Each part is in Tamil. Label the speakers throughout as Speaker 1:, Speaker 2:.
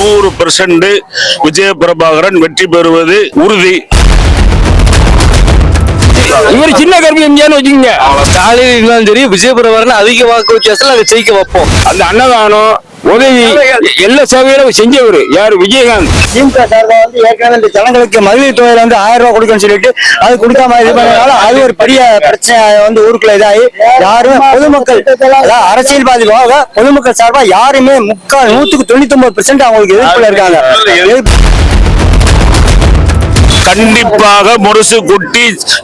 Speaker 1: நூறு பெர்சன்ட் விஜய பிரபாகரன் வெற்றி பெறுவது உறுதி.
Speaker 2: இவர் சின்ன கருப்பு எம்ஜிஆர்னு வச்சுக்கோங்க.
Speaker 3: ஸ்டாலின் இருந்தாலும் சரி விஜயபுரவரன் அதிக வாக்கு வித்தியாசத்துல அதை ஜெயிக்க வைப்போம்.
Speaker 2: அந்த அன்னதானம் உதவி எல்லா சேவையிலும் செஞ்சவர். யாரு? விஜயகாந்த்.
Speaker 4: திமுக சார்பா வந்து ஏற்கனவே இந்த ஜனங்களுக்கு மகளிர் தொகையில வந்து ஆயிரம் ரூபாய் கொடுக்கணும்னு சொல்லிட்டு அது கொடுக்காம இது பண்ணனால அது ஒரு பெரிய பிரச்சனை வந்து ஊருக்குள்ள இதாகி யாருமே பொதுமக்கள் அதாவது அரசியல்வாதி போக பொதுமக்கள் சார்பா யாருமே முக்கால் நூத்துக்கு தொண்ணூத்தி ஒன்பது பெர்சென்ட் அவங்களுக்கு எதிர்ப்புல இருக்காங்க.
Speaker 1: கண்டிப்பாக முரசு குட்டி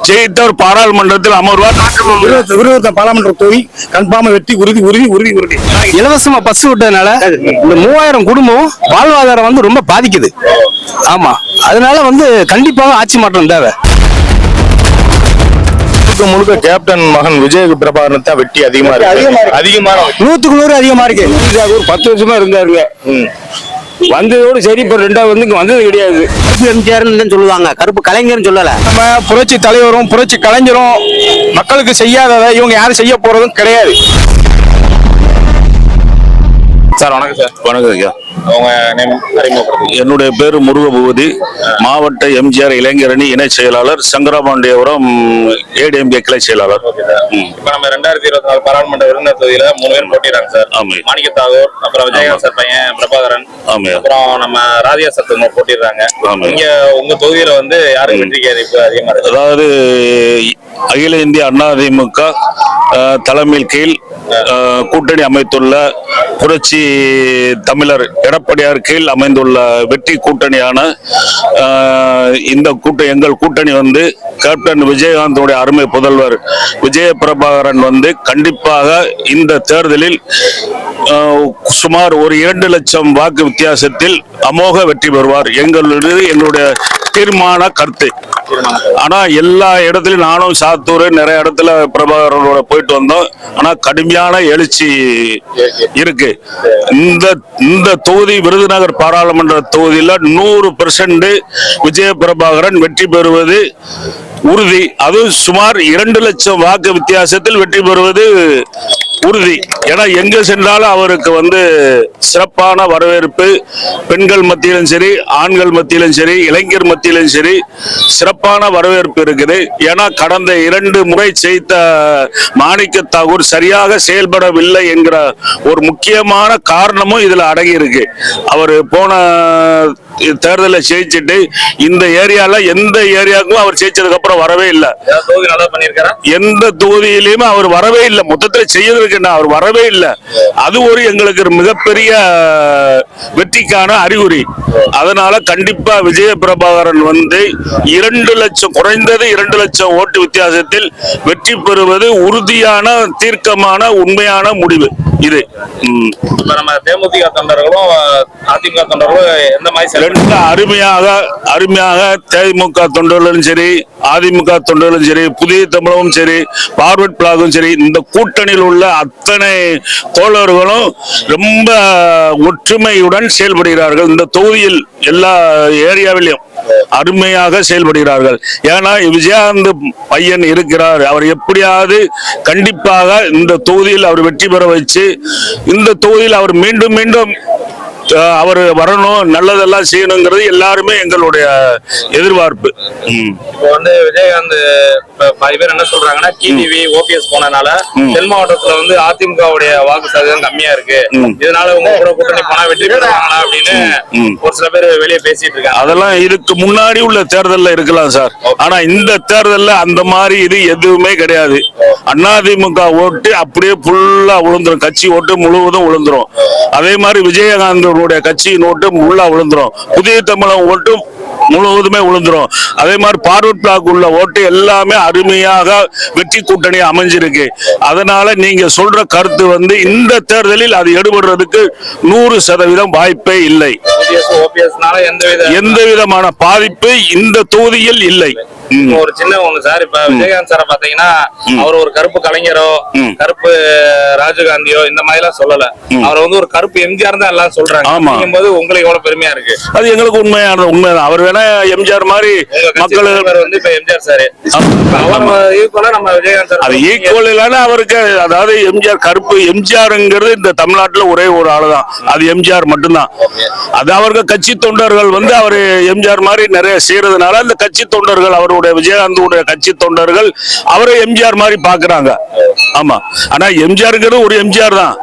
Speaker 1: ஜெயித்தவர் பாராளுமன்றத்தில் அமர்வார்.
Speaker 2: விருதுநகர் பாராளுமன்ற தொகுதி கன்ஃபார்மா வெற்றி உறுதி உறுதி உறுதி உறுதி.
Speaker 3: இலவசமா பஸ் விட்டதுனால இந்த மூவாயிரம் குடும்பம் வாழ்வாதாரம் வந்து ரொம்ப பாதிக்குது. ஆமா. அதனால வந்து கண்டிப்பாக ஆட்சி மாற்றம் தேவை.
Speaker 5: முழுக்க முழுக்க கேப்டன் மகன் விஜய் பிரபாகரன் தான் வெற்றி அதிகமா
Speaker 4: அதிகமா
Speaker 5: இருக்கு. அதிகமான
Speaker 4: நூத்துக்கு நூறு அதிகமா இருக்கு.
Speaker 2: பத்து வருஷமா இருந்தாருங்க. வந்ததோடு சரி இப்ப ரெண்டாவது வந்து இங்க வந்தது கிடையாது.
Speaker 4: எம்ஜிஆர்னு சொல்லுவாங்க. கருப்பு கலைஞர்னு சொல்லல.
Speaker 3: நம்ம புரட்சி தலைவரும் புரட்சி கலைஞரும் மக்களுக்கு செய்யாததை இவங்க யாரும் செய்ய போறதும் கிடையாது.
Speaker 5: சார் வணக்கம் சார்.
Speaker 1: வணக்கம் ஐயா. என்னுடைய பேர் முருகபூபதி. மாவட்ட எம்ஜிஆர் இளைஞரணி இணை செயலாளர் சங்கராபாண்டியபுரம் ஏடிஎம்கே கிளை செயலாளர்.
Speaker 5: இப்ப நம்ம ரெண்டாயிரத்தி இருபத்தி நாலு பாராளுமன்ற விருந்தினர் தொகுதியில மூணு பேர் போட்டிடுறாங்க சார்
Speaker 1: ஆமா.
Speaker 5: மாணிக்க தாகூர் அப்புறம் விஜயகாந்த் சார் பையன் பிரபாகரன்
Speaker 1: ஆமாய்யா.
Speaker 5: அப்புறம் நம்ம ராதியா சத்துமா போட்டிடுறாங்க. இங்க உங்க தொகுதியில வந்து யாருக்கு வெற்றிக்கு வாய்ப்பு அதிகமா இருக்கு?
Speaker 1: அதாவது அகில இந்திய அண்ணா திமுக தலைமையில் கீழ் கூட்டணி அமைத்துள்ள புரட்சி தமிழர் எடப்பாடியார் கீழ் அமைந்துள்ள வெற்றி கூட்டணியான இந்த கூட்ட எங்கள் கூட்டணி வந்து கேப்டன் விஜயகாந்தோடைய அருமை புதல்வர் விஜய பிரபாகரன் வந்து கண்டிப்பாக இந்த தேர்தலில் சுமார் ஒரு இரண்டு லட்சம் வாக்கு வித்தியாசத்தில் அமோக வெற்றி பெறுவார். எங்களுடைய என்னுடைய தீர்மான கருத்து. ஆனா எல்லா இடத்துலயும் நானும் சாத்தூர் நிறைய இடத்துல பிரபாகரனோட போயிட்டு வந்தோம். ஆனா கடுமையான எழுச்சி இருக்கு. இந்த இந்த தொகுதி விருதுநகர் பாராளுமன்ற தொகுதியில் நூறு பெர்சன்ட் விஜய பிரபாகரன் வெற்றி பெறுவது உறுதி. அது சுமார் இரண்டு லட்சம் வாக்கு வித்தியாசத்தில் வெற்றி பெறுவது உறுதி. ஏன்னா எங்க சென்றாலும் அவருக்கு வந்து சிறப்பான வரவேற்பு. பெண்கள் மத்தியிலும் சரி ஆண்கள் மத்தியிலும் சரி இளைஞர் மத்தியிலும் சரி சிறப்பான வரவேற்பு இருக்குது. ஏன்னா கடந்த இரண்டு முறை செய்த மாணிக்க தாகூர் சரியாக செயல்படவில்லை என்கிற ஒரு முக்கியமான காரணமும் இதுல அடங்கி இருக்கு அவர் போன தேர்தலில் ஜெயிச்சுட்டு இந்த ஏரியால எந்த ஏரியாவுக்கும் அவர் ஜெயிச்சதுக்கு அப்புறம் வரவே இல்லை. எந்த தொகுதியிலுமே அவர் வரவே இல்லை. மொத்தத்தில் செய்யறதுக்கு என்ன? அவர் வரவே இல்லை. அது ஒரு எங்களுக்கு மிகப்பெரிய வெற்றிக்கான அறிகுறி. அதனால கண்டிப்பா விஜய பிரபாகரன் வந்து இரண்டு லட்சம் குறைந்தது இரண்டு லட்சம் ஓட்டு வித்தியாசத்தில் வெற்றி பெறுவது உறுதியான தீர்க்கமான உண்மையான முடிவு. இது.
Speaker 5: நம்ம தேமுதிக தொண்டர்களும் அதிமுக தொண்டர்களும் எந்த மாதிரி?
Speaker 1: ரெண்டு அருமையாக அருமையாக தேமுக தொண்டர்களும் சரி அதிமுக தொண்டர்களும் சரி புதிய தமிழகம் சரி பார்வர்ட் பிளாகும் சரி இந்த கூட்டணியில் உள்ள அத்தனை தோழர்களும் ரொம்ப ஒற்றுமையுடன் செயல்படுகிறார்கள். இந்த தொகுதியில் எல்லா ஏரியாவிலையும் அருமையாக செயல்படுகிறார்கள். ஏன்னா விஜயகாந்த் பையன் இருக்கிறார். அவர் எப்படியாவது கண்டிப்பாக இந்த தொகுதியில் அவர் வெற்றி பெற வச்சு இந்த தொகுதியில் அவர் மீண்டும் மீண்டும் அவர் வரணும் நல்லதெல்லாம் செய்யணுங்கிறது எல்லாருமே எங்களுடைய எதிர்பார்ப்பு.
Speaker 5: இப்போ வந்து விஜயகாந்த் பாதி பேர் என்ன சொல்றாங்கன்னா டிடிவி ஓபிஎஸ் போனனால தென் மாவட்டத்துல வந்து அதிமுகவுடைய வாக்கு சதவீதம் கம்மியா இருக்கு. இதனால உங்க கூட கூட்டணி போனா வெற்றி பெறுவாங்களா அப்படின்னு. ஒரு சில பேர் வெளியே பேசிட்டு இருக்காங்க.
Speaker 1: அதெல்லாம் இதுக்கு முன்னாடி உள்ள தேர்தல்ல இருக்கலாம் சார். ஆனா இந்த தேர்தல்ல அந்த மாதிரி இது எதுவுமே கிடையாது. அதிமுக ஓட்டு அப்படியே ஃபுல்லா விழுந்துரும் கட்சி ஓட்டு முழுவதும் விழுந்துரும் அதே மாதிரி விஜயகாந்தனுடைய கட்சியின் ஓட்டும் உள்ளா விழுந்துரும். புதிய தமிழகம் ஓட்டும் முழுவதுமே விழுந்துரும். அதே மாதிரி பார்வர்ட் பிளாக் உள்ள ஓட்டு எல்லாமே அருமையாக வெற்றி கூட்டணி அமைஞ்சிருக்கு. அதனால நீங்க சொல்ற கருத்து வந்து இந்த தேர்தலில் அது எடுபடுறதுக்கு நூறு சதவீதம் வாய்ப்பே இல்லை.
Speaker 5: எந்த வித
Speaker 1: எந்த விதமான பாதிப்பு இந்த தொகுதியில் இல்லை.
Speaker 5: ஒரு சின்ன ஒண்ணு சார் இப்ப விஜயகாந்த் சாரை பாத்தீங்கன்னா அவர் ஒரு கருப்பு கலைஞரோ. கருப்பு ராஜீவ்காந்தியோ இந்த மாதிரி எல்லாம் சொல்லல அவர் வந்து ஒரு கருப்பு எம்ஜிஆர் தான் எல்லாம் சொல்றாங்க. போது உங்களுக்கு எவ்வளவு பெருமையா இருக்கு?
Speaker 1: அது எங்களுக்கு உண்மையான உண்மைதான். அவர் வேணா எம்ஜிஆர் மாதிரி மக்கள்
Speaker 5: வந்து இப்ப எம்ஜிஆர் சார். நம்ம விஜயகாந்த் சார்
Speaker 1: அது ஈக்குவல் இல்லைன்னா அவருக்கு அதாவது எம்ஜிஆர் கருப்பு எம்ஜிஆர்ங்கிறது இந்த தமிழ்நாட்டுல ஒரே ஒரு ஆளுதான். அது எம்ஜிஆர் மட்டும்தான். அது அவர்கள் கட்சி தொண்டர்கள் வந்து அவர் எம்ஜிஆர் மாதிரி நிறைய செய்யறதுனால அந்த கட்சி தொண்டர்கள் அவருடைய விஜயகாந்தனுடைய கட்சி தொண்டர்கள் அவரை எம்ஜிஆர் மாதிரி பாக்குறாங்க ஆமா. ஆனா எம்ஜிஆருங்கிறது ஒரு எம்ஜிஆர் தான்.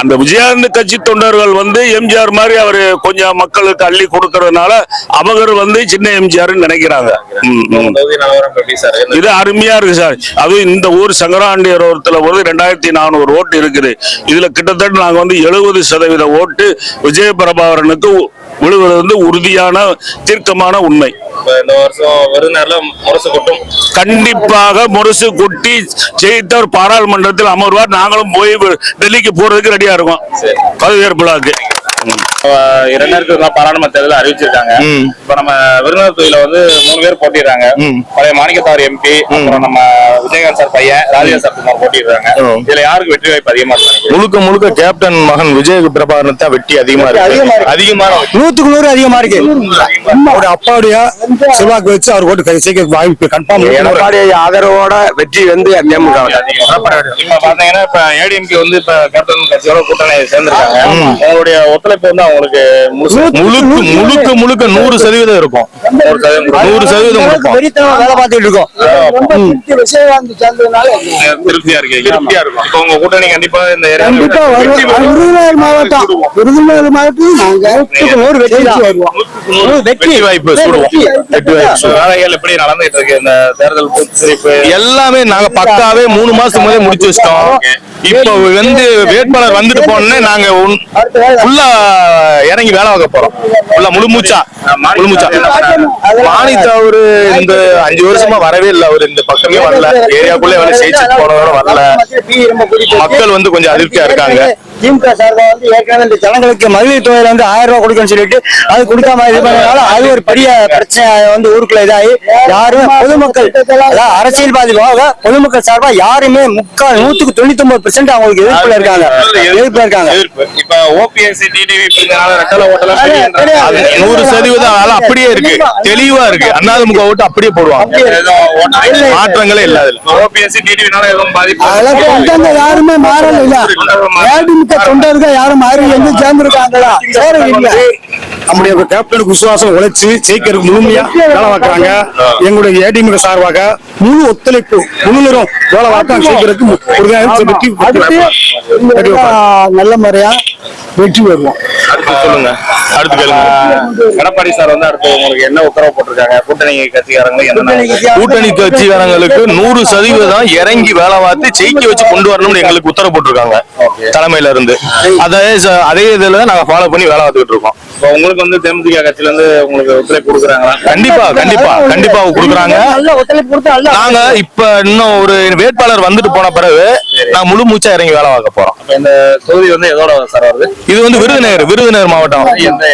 Speaker 1: அந்த விஜயகாந்த் கட்சி தொண்டர்கள் வந்து எம்ஜிஆர் மாதிரி அவர் கொஞ்சம் மக்களுக்கு அள்ளி கொடுக்கறதுனால அவங்க வந்து சின்ன எம்ஜிஆர்னு நினைக்கிறாங்க. இது அருமையா இருக்கு சார். அதுவும் இந்த ஊர் சங்கராண்டியரத்துல வந்து ரெண்டாயிரத்தி நானூறு ஓட்டு இருக்குது. இதுல கிட்டத்தட்ட நாங்க வந்து எழுபது சதவீத ஓட்டு விஜய பிரபாகரனுக்கு விழுவது வந்து உறுதியான தீர்க்கமான உண்மை.
Speaker 5: இப்ப இந்த வருஷம் விருதுநர்ல முரசு கொட்டும்.
Speaker 1: கண்டிப்பாக முரசு கொட்டி ஜெயித்தவர் பாராளுமன்றத்தில் அமர்வார். நாங்களும் போய் டெல்லிக்கு போறதுக்கு ரெடியா இருக்கோம். பதவியேற்பு விழாக்கு
Speaker 5: இரண்டாயிரத்தி பாராளுமன்ற தேர்தல் அறிவிச்சிருக்காங்க. இப்ப நம்ம விருதுநகர் தொகுதியில வந்து மூணு பேர் போட்டிடுறாங்க. பழைய மாணிக்கத்தார் எம்பி அப்புறம் நம்ம விஜயகாந்த் சார் பையன் ராஜா சார் குமார் போட்டிடுறாங்க. இதுல யாருக்கு வெற்றி வாய்ப்பு அதிகமா இருக்கு
Speaker 6: முழுக்க முழுக்க கேப்டன் மகன் விஜய் பிரபாகரன் தான் வெற்றி அதிகமா
Speaker 7: அதிகமா
Speaker 6: இருக்கு. அதிகமான
Speaker 7: நூத்துக்கு நூறு அதிகமா இருக்கு.
Speaker 8: அவருடைய அப்பாவுடைய செல்வாக்கு வச்சு அவர் ஓட்டு சேர்க்க வாய்ப்பு கன்ஃபார்ம்
Speaker 2: எடப்பாடி ஆதரவோட வெற்றி வந்து தேமுக
Speaker 5: இப்ப பாத்தீங்கன்னா இப்ப ஏடிஎம்கே வந்து இப்ப கேப்டன் கட்சியோட கூட்டணி சேர்ந்திருக்காங்க. உங்களுடைய ஒத்துழைப்பு வந்து அவங்களுக்கு
Speaker 6: முழுக்க முழுக்க முழுக்க நூறு சதவீதம் இருக்கும். நூறு சதவீதம்
Speaker 7: வேலை பார்த்துட்டு இருக்கோம்
Speaker 5: திருப்தியா இருக்கு திருப்தியா இருக்கும் இப்ப உங்க கூட்டணி கண்டிப்பா இந்த
Speaker 8: கண்டிப்பா விருதுநகர் மாவட்டம் விருதுநகர் மாவட்டத்தில் நாங்க
Speaker 7: வெற்றி
Speaker 6: வாய்ப்பு வெற்றி வாய்ப்பு
Speaker 5: வேலைகள் எப்படி நடந்துட்டு இருக்கு இந்த தேர்தல்
Speaker 6: எல்லாமே நாங்க பக்காவே மூணு மாசத்துக்கு முதல்ல முடிச்சு வச்சிட்டோம் இப்போ வந்து வேட்பாளர் வந்துட்டு போனோன்னே நாங்க ஃபுல்லா இறங்கி வேலை பார்க்க போறோம். ஃபுல்லா முழு மூச்சா? முழு மூச்சா? மாணித்த அவரு இந்த அஞ்சு வருஷமா வரவே இல்லை. அவரு இந்த பக்கமே வரல. ஏரியாக்குள்ளே வேலை ஜெயிச்சு போனதோட வரல. மக்கள் வந்து கொஞ்சம் அதிருப்தியா இருக்காங்க.
Speaker 7: திமுக சார்பா வந்து ஏற்கனவே இந்த ஜனங்களுக்கு மகளிர் தொகையில வந்து ஆயிரம் ரூபாய் கொடுக்கணும்னு சொல்லிட்டு அது கொடுக்காம இது பண்ணனால அது ஒரு பெரிய பிரச்சனை வந்து ஊருக்குள்ள இதாகி யாரும் பொதுமக்கள் அதாவது அரசியல்வாதி போக பொதுமக்கள் சார்பா யாருமே முக்கால் நூத்துக்கு தொண்ணூத்தி ஒன்பது பெர்சென்ட் அவங்களுக்கு எதிர்ப்புல இருக்காங்க. எதிர்ப்புல இருக்காங்க.
Speaker 5: இப்ப
Speaker 6: அது நூறு சதவீதம் அப்படியே இருக்கு. தெளிவா இருக்கு. அண்ணாதிமுக ஓட்டு அப்படியே போடுவாங்க. மாற்றங்களே இல்ல. அதுல
Speaker 5: ஓபிஎஸ்சி டிடிவினால எதுவும் பாதிப்பு
Speaker 8: யாருமே மாறல இல்ல. ஏடிமிக்க தொண்டர்கள் யாரும் மாறி எங்க சேர்ந்திருக்காங்களா? சேர இல்ல நம்முடைய கேப்டனுக்கு விசுவாசம் உழைச்சு ஜெயிக்கிறதுக்கு முழுமையா வேலை பார்க்கறாங்க. எங்களுடைய ஏடிஎம்க சார்பாக முழு ஒத்துழைப்பு முழுநரும் வேலை பார்க்க ஜெயிக்கிறதுக்கு நல்ல முறையா வெற்றி வருவோம்
Speaker 6: அடுத்து சொல்லுங்க. அடுத்து கேளுங்க.
Speaker 5: எடப்பாடி சார் வந்து அடுத்து உங்களுக்கு என்ன உத்தரவு போட்டிருக்காங்க? கூட்டணி கட்சிக்காரங்க என்ன
Speaker 6: கூட்டணி கட்சிக்காரங்களுக்கு நூறு சதவீதம் இறங்கி வேலை பார்த்து ஜெயிக்க வச்சு கொண்டு வரணும்னு எங்களுக்கு உத்தரவு போட்டிருக்காங்க. தலைமையில இருந்து அதே அதே இதுல நாங்க ஃபாலோ பண்ணி வேலை பார்த்துக்கிட்டு இருக்கோம்.
Speaker 5: இப்ப உங்களுக்கு வந்து தேமுதிக கட்சியில இருந்து உங்களுக்கு ஒத்துழைப்பு கொடுக்குறாங்களா?
Speaker 6: கண்டிப்பா கண்டிப்பா கண்டிப்பா கொடுக்குறாங்க.
Speaker 7: நல்ல ஒத்துழைப்பு கொடுத்து நல்ல
Speaker 6: நாங்க இப்ப இன்னும் ஒரு வேட்பாளர் வந்துட்டு போன பிறகு நான் முழு மூச்சா இறங்கி வேலை பார்க்க போறோம்.
Speaker 5: இந்த தொகுதி வந்து எதோட சார் வருது
Speaker 6: இது வந்து விருதுநகர் விருதுநகர் மாவட்டம்
Speaker 5: எந்த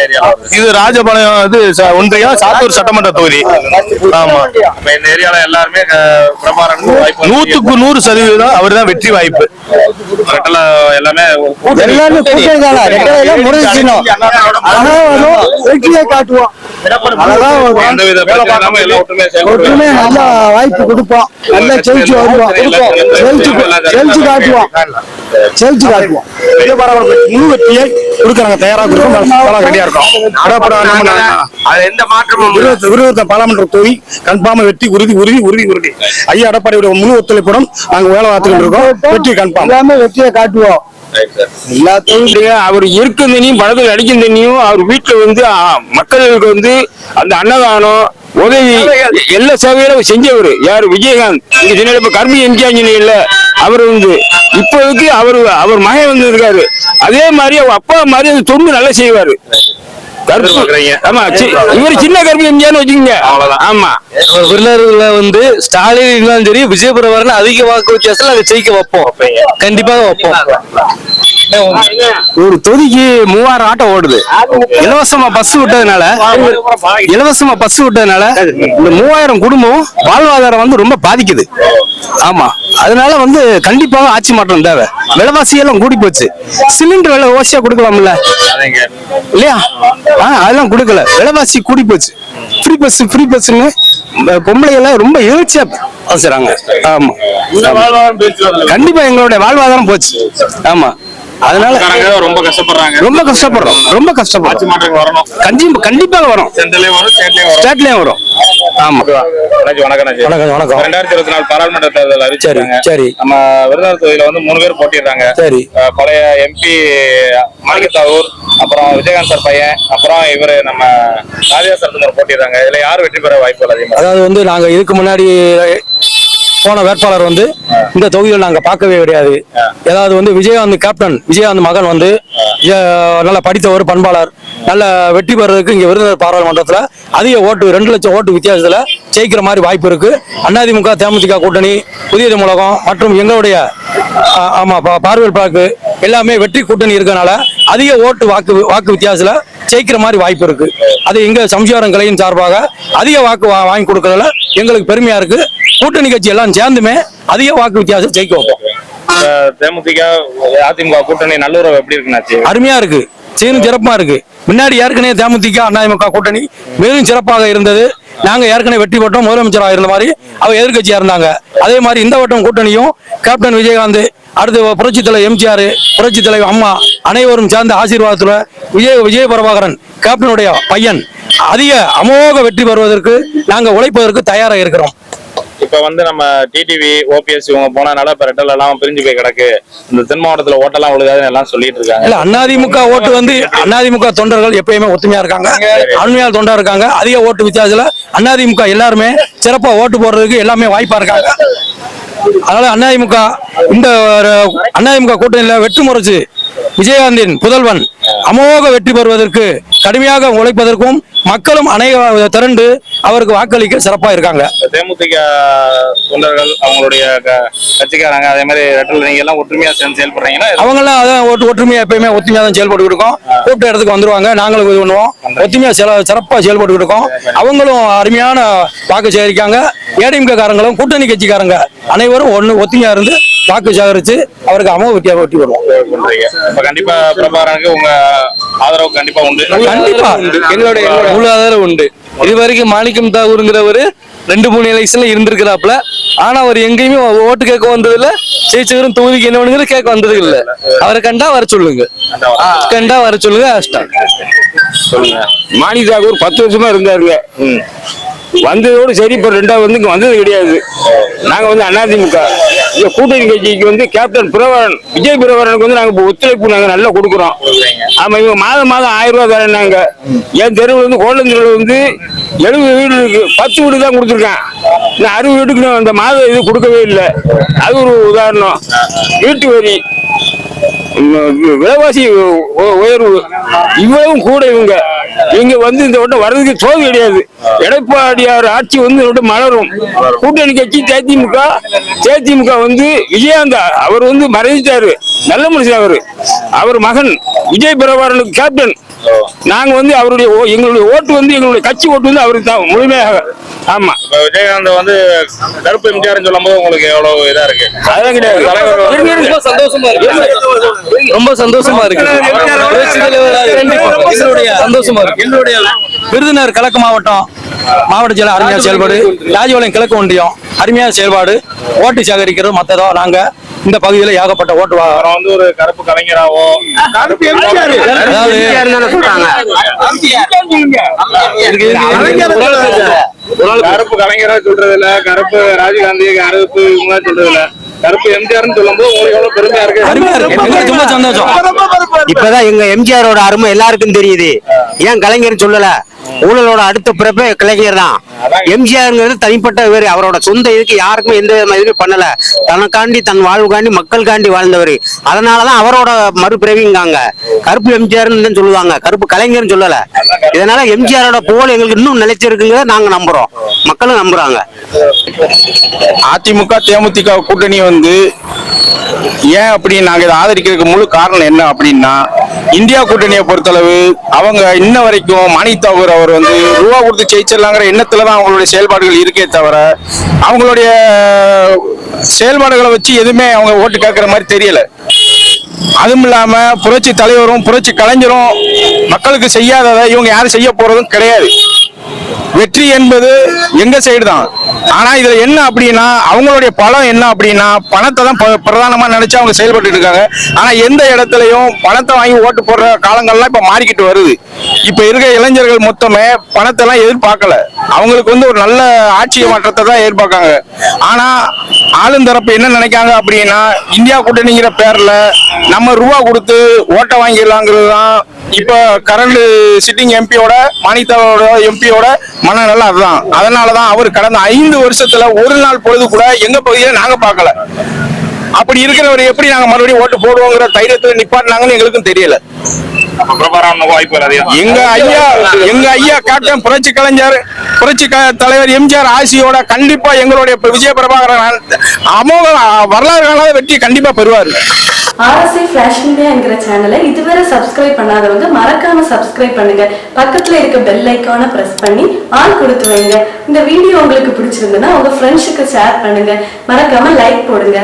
Speaker 6: இது ராஜபாளையம் இது ஒன்றியம் சாத்தூர் சட்டமன்ற தொகுதி ஆமா
Speaker 5: இப்ப இந்த ஏரியால எல்லாருமே
Speaker 6: நூத்துக்கு நூறு சதவீதம் அவர்தான் வெற்றி வாய்ப்பு
Speaker 5: எல்லாமே
Speaker 7: எல்லாருமே கூட்டணி தானே
Speaker 8: வெற்றியை காட்டுவோம் ஒற்றுமே
Speaker 5: செயல்படுவாங்க
Speaker 8: நல்ல வாய்ப்பு கொடுப்போம். நல்ல ஜெயிச்சு வருவோம். ஜெயிச்சு ஜெயிச்சு காட்டுவோம். ஜெயிச்சு காட்டுவோம். முழு வெற்றியை கொடுக்கறாங்க. தயாரா கொடுக்க ரெடியா இருக்கோம். அடப்படா நம்ம
Speaker 2: அது எந்த மாற்றமும்
Speaker 8: விருதுநகர் விருதுநகர் பாராளுமன்ற தொகுதி கன்ஃபார்ம் வெற்றி உறுதி உறுதி உறுதி உறுதி. ஐயா எடப்பாடியுடைய முழு ஒத்துழைப்புடன் நாங்க வேலை பார்த்துக்கிட்டு இருக்கோம். வெற்றி கன்ஃபார்ம். எல்லாமே வெற்றியை காட்டுவோம்.
Speaker 2: எல்லாத்தையும் தொழிலையும் அவர் இருக்கும் தண்ணியும் படத்தில் அடிக்கும் தண்ணியும் அவர் வீட்டுல வந்து மக்களுக்கு வந்து அந்த அன்னதானம் உதவி எல்லா சேவையிலும் செஞ்சவர். யார்? விஜயகாந்த். இங்க இப்ப கர்மி எம்ஜிஆர் இல்ல அவர் வந்து. இப்போதைக்கு அவர் அவர் மகன் வந்து இருக்காரு. அதே மாதிரி அவர் அப்பா மாதிரி அந்த தொண்டு நல்லா செய்வாரு கருப்பு
Speaker 5: எதிர்பார்க்கறீங்க.
Speaker 2: ஆமா சி- இவர் சின்ன கருப்பு எம்ஜிஆர்னு வச்சுக்கோங்க.
Speaker 5: அவ்வளவுதான்.
Speaker 2: ஆமா.
Speaker 9: வந்து ஸ்டாலின் இருந்தாலும் சரி விஜயபுரவரன் அதிக வாக்கு வித்தியாசத்துல அதை ஜெயிக்க வைப்போம். கண்டிப்பாக வைப்போம். ஒரு தொகுதிக்கு மூவாயிரம் ஆட்டோ ஓடுது. இலவசமா பஸ் விட்டதுனால இலவசமா பஸ் விட்டதுனால இந்த மூவாயிரம் குடும்பம் வாழ்வாதாரம் வந்து ரொம்ப பாதிக்குது. ஆமா. அதனால வந்து கண்டிப்பாக ஆட்சி மாற்றம் தேவை. விலைவாசி எல்லாம் கூடி போச்சு. சிலிண்டர் விலை ஓசியா கொடுக்கலாம்ல? இல்லையா? ஆ அதெல்லாம் கொடுக்கல. விலைவாசி கூடி போச்சு. ஃப்ரீ பஸ் ஃப்ரீ பஸ்ன்னு பொம்பளை எல்லாம் ரொம்ப எழுச்சியா பேசுறாங்க. ஆமா. கண்டிப்பா எங்களுடைய வாழ்வாதாரம் போச்சு. ஆமா.
Speaker 3: அதனால
Speaker 5: ரொம்ப கஷ்டப்படுறாங்க.
Speaker 3: ரொம்ப கஷ்டப்படுறோம். ரொம்ப கஷ்டப்படுறோம்.
Speaker 5: வரணும்.
Speaker 3: கண்டிப்பாக வரும்.
Speaker 5: ஸ்டேட்லயும் வரும்
Speaker 3: ஆமா.
Speaker 5: வணக்கம்.
Speaker 4: வணக்கம்.
Speaker 5: ரெண்டாயிரத்தி இருபத்தி நாலு பாராளுமன்ற தேர்தல் அறிவிச்சிருக்காங்க.
Speaker 4: சரி.
Speaker 5: நம்ம விருதுநகர் தொகுதியில வந்து மூணு பேர் போட்டிடுறாங்க
Speaker 4: சரி.
Speaker 5: பழைய எம்பி மாணிக்கத்தாவூர் அப்புறம் விஜயகாந்த் சார் பையன் அப்புறம் இவரு நம்ம ராஜா சார் போட்டிடுறாங்க இதுல யார் வெற்றி பெற வாய்ப்புகள் அதிகமா?
Speaker 4: அதாவது வந்து நாங்க இதுக்கு முன்னாடி போன வேட்பாளர் வந்து இந்த தொகுதியில் நாங்கள் பார்க்கவே கிடையாது. ஏதாவது வந்து விஜயகாந்த் கேப்டன் விஜயகாந்த் மகன் வந்து நல்லா படித்த படித்தவர் பண்பாளர் நல்ல வெற்றி பெறதுக்கு இங்கே விருதுநகர் பாராளுமன்றத்தில் அதிக ஓட்டு ரெண்டு லட்சம் ஓட்டு வித்தியாசத்தில் ஜெயிக்கிற மாதிரி வாய்ப்பு இருக்கு. அதிமுக தேமுதிக கூட்டணி புதிய தமிழகம் மற்றும் எங்களுடைய ஆமாம் ஆமா பார்வையல் பாக்கு எல்லாமே வெற்றி கூட்டணி இருக்கனால அதிக ஓட்டு வாக்கு வாக்கு வித்தியாசத்தில் ஜெயிக்கிற மாதிரி வாய்ப்பு இருக்கு. அது எங்க சம்சாரம் கலையின் சார்பாக அதிக வாக்கு வா- வாங்கி கொடுக்கறதுல எங்களுக்கு பெருமையா இருக்கு. கூட்டணி கட்சி எல்லாம் சேர்ந்துமே அதிக வாக்கு வித்தியாசம் ஜெயிக்க வைப்போம்.
Speaker 5: தேமுதிக அதிமுக கூட்டணி நல்லுறவு எப்படி இருக்குனாச்சு
Speaker 4: அருமையா இருக்கு. சீரும் சிறப்பா இருக்கு. முன்னாடி ஏற்கனவே தேமுதிக அதிமுக கூட்டணி மிகவும் சிறப்பாக இருந்தது. நாங்க ஏற்கனவே வெற்றி பெற்றோம் முதலமைச்சராக இருந்த மாதிரி அவர் எதிர்க்கட்சியா இருந்தாங்க. அதே மாதிரி இந்த வட்டம் கூட்டணியும் கேப்டன் விஜயகாந்த் அடுத்து புரட்சி தலைவர் எம்ஜிஆர் புரட்சி தலைவர் அம்மா அனைவரும் சேர்ந்த ஆசீர்வாதத்துல விஜய் விஜய பிரபாகரன் கேப்டனுடைய பையன் அதிக அமோக வெற்றி பெறுவதற்கு நாங்க உழைப்பதற்கு தயாராக இருக்கிறோம்.
Speaker 5: இப்ப வந்து நம்ம டிடிவி ஓபிஎஸ் இவங்க போனனால இப்போ ரெட்டல் எல்லாம் பிரிஞ்சு போய் கிடக்கு. இந்த தென் மாவட்டத்துல ஓட்டெல்லாம் விழுகாதுன்னு எல்லாம் சொல்லிட்டு இருக்காங்க.
Speaker 4: இல்ல அதிமுக ஓட்டு வந்து அதிமுக தொண்டர்கள் எப்பயுமே ஒத்துமையா இருக்காங்க. அருமையான தொண்டா இருக்காங்க. அதிக ஓட்டு வித்தியாசத்துல அதிமுக எல்லாருமே சிறப்பா ஓட்டு போடுறதுக்கு எல்லாமே வாய்ப்பா இருக்காங்க. அதனால அதிமுக இந்த ஒரு அதிமுக கூட்டணியில வெற்றி முறைச்சு விஜயகாந்தின் புதல்வன் அமோக வெற்றி பெறுவதற்கு கடுமையாக உழைப்பதற்கும் மக்களும் அனைவ திரண்டு அவருக்கு வாக்களிக்க சிறப்பா இருக்காங்க.
Speaker 5: தேமுதிக தொண்டர்கள் அவங்களுடைய கட்சிக்காரங்க அதே மாதிரி ரெட்டல் நீங்க எல்லாம் ஒற்றுமையா சேர்ந்து செயல்படுறீங்கன்னா
Speaker 4: அவங்கெல்லாம் அதான் ஒட்டு ஒற்றுமையா எப்பயுமே ஒத்துமையா தான் செயல்பட்டு இருக்கோம். கூப்பிட்ட இடத்துக்கு வந்துருவாங்க. நாங்களும் இது பண்ணுவோம். ஒத்துமையா சில சிறப்பா செயல்பட்டு இருக்கோம். அவங்களும் அருமையான வாக்கு சேகரிக்காங்க. ஏடிஎம்கே காரங்களும் கூட்டணி கட்சிக்காரங்க அனைவரும் ஒண்ணு ஒத்துமையா இருந்து வாக்கு சேகரிச்சு அவருக்கு அமோக வெற்றியாக வெற்றி வருவோம்
Speaker 5: கண்டிப்பா பிரபாகரனுக்கு உங்க ஆதரவு கண்டிப்பா உண்டு.
Speaker 4: கண்டிப்பா.
Speaker 3: எங்களுடைய முழு ஆதரவு உண்டு. இது வரைக்கும் மாணிக்கம் தாகூருங்கிறவரு ரெண்டு மூணு எலெக்ஷன்ல இருந்திருக்கிறாப்ல ஆனா அவர் எங்கேயுமே ஓட்டு கேட்க வந்ததில்ல. ஜெயிச்சவரும் தொகுதிக்கு என்ன பண்ணுங்கிறது கேட்க வந்தது இல்ல அவரை கண்டா வர சொல்லுங்க. கண்டா வர சொல்லுங்க. அஷ்டம்.
Speaker 5: சொல்லுங்க.
Speaker 2: மாணி தாக்கூர் பத்து வருஷமா இருந்தாருங்க. வந்ததோடு சரி இப்போ ரெண்டாவது வந்து இங்கே வந்தது கிடையாது. நாங்கள் வந்து அதிமுக இந்த கூட்டணி கட்சிக்கு வந்து கேப்டன் பிரவரன் விஜய் பிரவரனுக்கு வந்து நாங்கள் இப்போ ஒத்துழைப்பு நாங்கள் நல்லா கொடுக்குறோம். ஆமாம் இவங்க மாதம் மாதம் ஆயிரம் ரூபாய் தரேன்னாங்க. என் தெருவில் வந்து கோலந்தூர்ல வந்து எழுபது வீடு இருக்கு பத்து வீடு தான் கொடுத்துருக்கேன். நான் அறுபது வீட்டுக்கு நான் அந்த மாதம் இது கொடுக்கவே இல்லை. அது ஒரு உதாரணம். வீட்டு வரி விலைவாசி உயர்வு. இவ்வளவும் கூட இவங்க. இங்க வந்து இந்த வட்டம் வர்றதுக்கு தோது கிடையாது. எடப்பாடியார் ஆட்சி வந்து இந்த மலரும். கூட்டணி கட்சி தேதிமுக தேதிமுக வந்து விஜயகாந்தா அவர் வந்து மறைஞ்சிட்டாரு. நல்ல மனுஷன் அவரு. அவர் மகன் விஜய் பிரபாரனுக்கு கேப்டன் நாங்க வந்து அவருடைய ஓ- எங்களுடைய ஓட்டு வந்து எங்களுடைய கட்சி ஓட்டு வந்து அவருக்கு தான் முழுமையாக. ஆமா.
Speaker 5: இப்ப விஜயகாந்த் வந்து கருப்பு எம்ஜிஆர் சொல்லும் போது உங்களுக்கு எவ்வளவு இதா இருக்கு?
Speaker 2: அதெல்லாம் கிடையாது.
Speaker 3: ரொம்ப சந்தோஷமா இருக்கு. ரொம்ப சந்தோஷமா. இருக்கு. சந்தோஷமா இருக்கு.
Speaker 4: விருதுநகர் கிழக்கு மாவட்டம் மாவட்ட செயலர் அருமையா செயல்பாடு. ராஜபாளையம் கிழக்கு ஒன்றியம். அருமையான செயல்பாடு. ஓட்டு சேகரிக்கிறது மத்ததோ நாங்க. இந்த பகுதியில ஏகப்பட்ட ஓட்டு வா-
Speaker 5: அவரை வந்து ஒரு கருப்பு கலைஞராவோ. கருப்பு கலைஞரா சொல்றது இல்ல கருப்பு ராஜீவ்காந்தி கருப்பு இவங்க சொல்றது இல்ல கருப்பு எம்ஜிஆர்னு சொல்லும் போது உங்களுக்கு எவ்வளவு பெருமையா இருக்கு?
Speaker 4: ரொம்ப சந்தோஷம்.
Speaker 10: இப்பதான் எங்க எம்ஜிஆரோட அருமை எல்லாருக்கும் தெரியுது. ஏன் கலைஞர் சொல்லல? ஊழலோட அடுத்த பிறப்பே கலைஞர் தான். எம்ஜிஆர்ங்கிறது தனிப்பட்ட வேறு அவரோட சொந்த இதுக்கு யாருக்குமே எந்த இதுவுமே பண்ணல. தனக்காண்டி தன் வாழ்வுக்காண்டி மக்களுக்காண்டி வாழ்ந்தவர். அதனாலதான் அவரோட மறுபிறவிங்காங்க. கருப்பு எம்ஜிஆர்னு சொல்லுவாங்க. கருப்பு கலைஞர்னு சொல்லல. இதனால எம்ஜிஆரோட புகழ் எங்களுக்கு இன்னும் நிலைச்சிருக்குங்க நாங்க நம்புறோம். மக்களும் நம்புறாங்க.
Speaker 6: அதிமுக தேமுதிக கூட்டணி வந்து ஏன் அப்படி நாங்க இதை ஆதரிக்கிறதுக்கு முழு காரணம் என்ன அப்படின்னா இந்தியா கூட்டணியை பொறுத்தளவு அவங்க இன்ன வரைக்கும் மாணித்தாவூர் அவர் வந்து ரூபா கொடுத்து ஜெயிச்சிடலாங்கிற எண்ணத்துல தான் அவங்களுடைய செயல்பாடுகள் இருக்கே தவிர அவங்களுடைய செயல்பாடுகளை வச்சு எதுவுமே அவங்க ஓட்டு கேட்கிற மாதிரி தெரியல. அதுவும் இல்லாம புரட்சி தலைவரும் புரட்சி கலைஞரும் மக்களுக்கு செய்யாததை இவங்க யாரும் செய்ய போறதும் கிடையாது. வெற்றி என்பது எங்க சைடு தான்.
Speaker 3: ஆனா இதுல என்ன அப்படின்னா அவங்களுடைய பலம் என்ன அப்படின்னா பணத்தை தான் ப- பிரதானமா நினைச்சு அவங்க செயல்பட்டு இருக்காங்க. ஆனா எந்த இடத்துலயும் பணத்தை வாங்கி ஓட்டு போடுற காலங்கள்லாம் இப்ப மாறிக்கிட்டு வருது. இப்ப இருக்க இளைஞர்கள் மொத்தமே பணத்தை எல்லாம் எதிர்பார்க்கல. அவங்களுக்கு வந்து ஒரு நல்ல ஆட்சி மாற்றத்தை தான் எதிர்பார்க்காங்க. ஆனா ஆளுந்தரப்பு என்ன நினைக்காங்க அப்படின்னா இந்தியா கூட்டணிங்கிற பேர்ல நம்ம ரூபா கொடுத்து ஓட்டை வாங்கிடலாங்கிறது தான் இப்ப கரண்ட் சிட்டிங் எம்பியோட மானிதாவோட எம்பியோட மனநல அதுதான். அதனாலதான் அவர் கடந்த ஐந்து வருஷத்துல ஒரு நாள் பொழுது கூட எங்க பகுதியில நாங்க பார்க்கல. அப்படி இருக்கிறவர் எப்படி நாங்க மறுபடியும் ஓட்டு போடுவோங்கிற தைரியத்துல நிப்பாட்டினாங்கன்னு எங்களுக்கும் தெரியல. எங்க ஐயா எங்க ஐயா கேப்டன் புரட்சி கலைஞர் புரட்சி தலைவர் எம்ஜிஆர் ஆசியோட கண்டிப்பா எங்களுடைய விஜய பிரபாகரன் அமோக வரலாறு வெற்றி கண்டிப்பா பெறுவாரு.
Speaker 11: ஆர்எஸ்ஐ ஃபேஷன் மீடியா என்கிற சேனலை இதுவரை சப்ஸ்கிரைப் பண்ணாதவங்க மறக்காம சப்ஸ்கிரைப் பண்ணுங்க. பக்கத்துல இருக்க பெல் ஐக்கானை பிரஸ் பண்ணி ஆல் கொடுத்து வைங்க. இந்த வீடியோ உங்களுக்கு பிடிச்சிருந்ததுன்னா உங்க ஃப்ரெண்ட்ஸுக்கு ஷேர் பண்ணுங்க. மறக்காம லைக் போடுங்க.